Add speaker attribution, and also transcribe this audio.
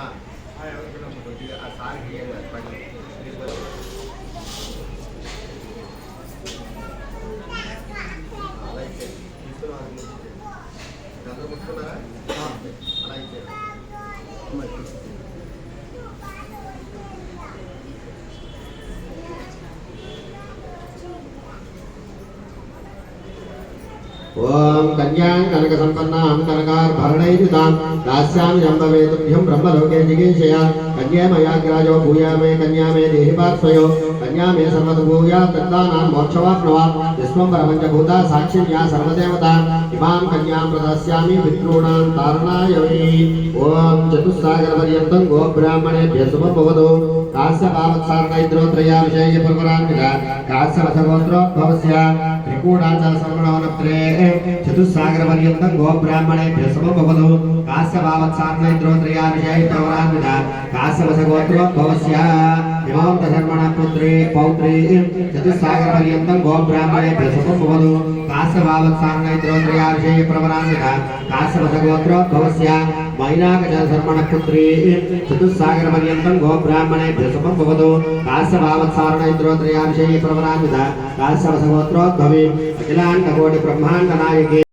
Speaker 1: అమ్మా కొద్దిగా ఆ సార్కి పని అలాగే తీసుకున్నారా ओम कन्यां कनकसम्पन्नां कनकार्भरणैर्युतां दास्यामि जम्बवेतुभ्यं ब्रह्मलोके जिगीषया कन्ये मयाग्राजो भूया मे कन्या मे देहि पार्श्वयो, कन्या मे सर्वद्भूया तद्दानां मोक्षवाप्नवा यस्मं परमञ्चभूता साक्षिं या सर्वदेवता। इमां कन्यां प्रदास्यामि पितॄणां तारणाय वै। ओम चतुस्सागरपर्यन्तं गोब्राह्मणेभ्यः शुभं भवतु। కాశ్య పావత్సారణైద్రోత్రయా విషయ పరమరాన్విత కాశ్య రథగోత్రోద్భవస్య త్రికూడాచల సమణవనత్రే చతుస్సాగర పర్యంతం గో బ్రాహ్మణేభ్య శుభభవతు కాశ్య పావత్సారణైద్రోత్రయా విషయ పరమరాన్విత కాశ్య రథగోత్రోద్భవస్య ఇమాం చతుస్సాగర పర్యంతం గోబ్రాహ్మణే బ్రాహ్మణేభ్య భవతు కాశ్య భావత్సారణైద్రోత్రయా విషయ ప్రవరాన్విత అఖిలాండ కోటి బ్రహ్మాండ నాయకే